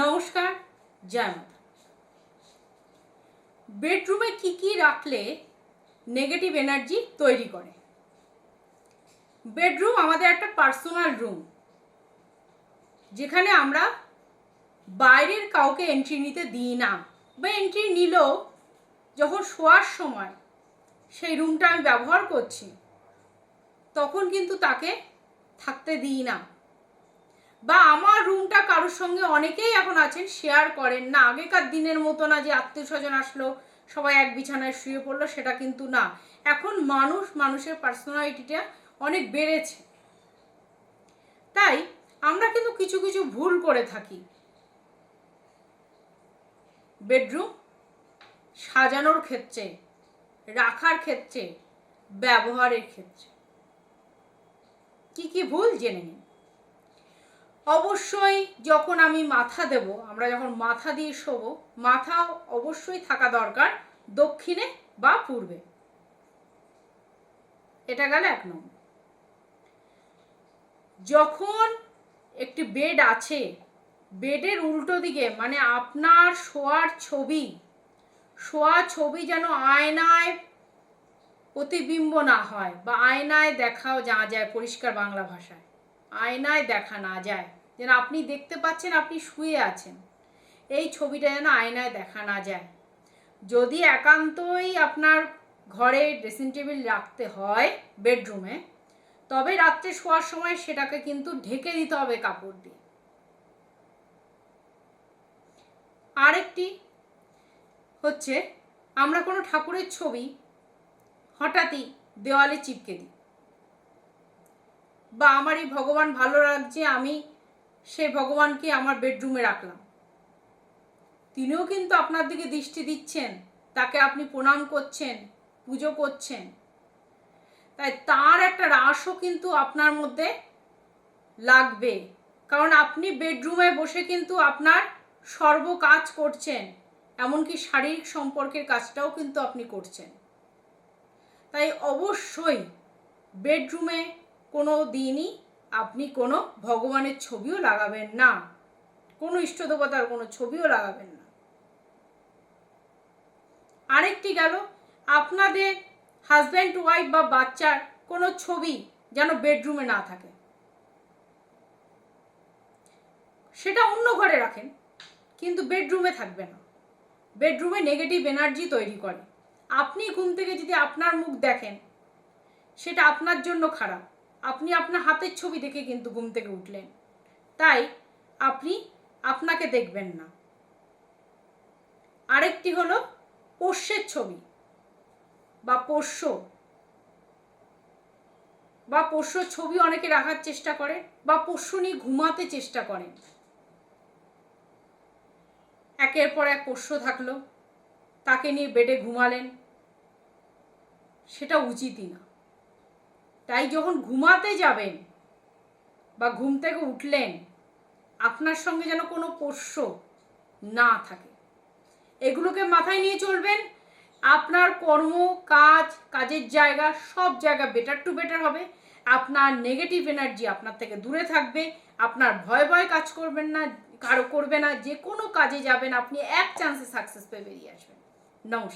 নমস্কার জয় বেডরুমে কি কি রাখলে নেগেটিভ এনার্জি তৈরি করে? বেডরুম আমাদের একটা পার্সোনাল রুম যেখানে আমরা বাইরের কাউকে এন্ট্রি নিতে দিই না, বা এন্ট্রি নিলেও যখন শোয়ার সময় সেই রুমটা আমি ব্যবহার করছি, তখন কিন্তু তাকে থাকতে দিই না। বা আমার কারোর সঙ্গে অনেকেই এখন আছেন শেয়ার করেন। না, আগেকার দিনের মতো না যে আত্মীয় স্বজন আসলো, সবাই এক বিছানায় শুয়ে পড়ল, সেটা কিন্তু না। এখন মানুষ, মানুষের পার্সোনালিটিটা অনেক বেড়েছে। তাই আমরা কিন্তু কিছু কিছু ভুল করে থাকি। বেডরুম সাজানোর ক্ষেত্রে, রাখার ক্ষেত্রে, ব্যবহারের ক্ষেত্রে। কি কি ভুল? জেনে নিন। অবশ্যই যখন আমি মাথা দেব, আমরা যখন মাথা দিয়ে শোবো, মাথা অবশ্যই থাকা দরকার দক্ষিণে বা পূর্বে। এটা গেল এক নম্বর। যখন একটি বেড আছে বেডের উল্টো দিকে মানে আপনার শোয়ার ছবি, শোয়া ছবি যেন আয়নায় প্রতিবিম্ব না হয় বা আয়নায় দেখাও যা যায় পরিষ্কার বাংলা ভাষায়। আয়নায় দেখা না যায়, যেন আপনি দেখতে পাচ্ছেন আপনি শুয়ে আছেন। এই ছবিটা যেন আয়নায় দেখা না যায়। যদি একান্তই আপনার ঘরে ড্রেসিং টেবিল রাখতে হয় বেডরুমে তবে রাত্রে শোয়ার সময় সেটাকে কিন্তু ঢেকে দিতে হবে কাপড় দিয়ে। আরেকটি হচ্ছে, আমরা কোনো ঠাকুরের ছবি হঠাৎই দেওয়ালে চিপকে দিই। বা আমার এই ভগবান ভালো লাগছে, আমি সে ভগবানকে আমার বেডরুমে রাখলাম। তিনিও কিন্তু আপনার দিকে দৃষ্টি দিচ্ছেন, তাকে আপনি প্রণাম করছেন, পুজো করছেন। তাই তার একটা রাসও কিন্তু আপনার মধ্যে লাগবে। কারণ আপনি বেডরুমে বসে কিন্তু আপনার সর্ব কাজ করছেন, এমনকি শারীরিক সম্পর্কের কাজটাও কিন্তু আপনি করছেন। তাই অবশ্যই বেডরুমে কোনো দিনই আপনি কোনো ভগবানের ছবিও লাগাবেন না। কোনো ইষ্টদেবতার কোনো ছবিও লাগাবেন না। আরেকটি গেল, আপনাদের হাজব্যান্ড ওয়াইফ বা বাচ্চার কোনো ছবি যেন বেডরুমে না থাকে। সেটা অন্য ঘরে রাখেন, কিন্তু বেডরুমে থাকবে না। বেডরুমে নেগেটিভ এনার্জি তৈরি করে। আপনি ঘুম থেকে যদি আপনার মুখ দেখেন, সেটা আপনার জন্য খারাপ। আপনি আপনার হাতের ছবি দেখে কিন্তু ঘুম থেকে উঠলেন। তাই আপনি আপনাকে দেখবেন না। আরেকটি হলো পোষ্যের ছবি বা পোষ্য। বা পোষ্য ছবি অনেকে রাখার চেষ্টা করে বা পোষ্য নিয়ে ঘুমাতে চেষ্টা করেন। একের পর এক পোষ্য থাকল, তাকে নিয়ে বেডে ঘুমালেন, সেটা উচিতই না। তাই যখন ঘুমাতে যাবেন বা ঘুম থেকে উঠলেন, আপনার সঙ্গে যেন কোনো পোষ্য না থাকে। এগুলোকে মাথায় নিয়ে চলবেন। আপনার কর্ম, কাজ, কাজের জায়গা, সব জায়গা বেটার টু বেটার হবে। আপনার নেগেটিভ এনার্জি আপনার থেকে দূরে থাকবে। আপনার ভয় ভয় কাজ করবেন না, কারও করবে না। যে কোনো কাজে যাবেন, আপনি এক চান্সে সাকসেস পেয়ে বেরিয়ে আসবেন। নমস্কার।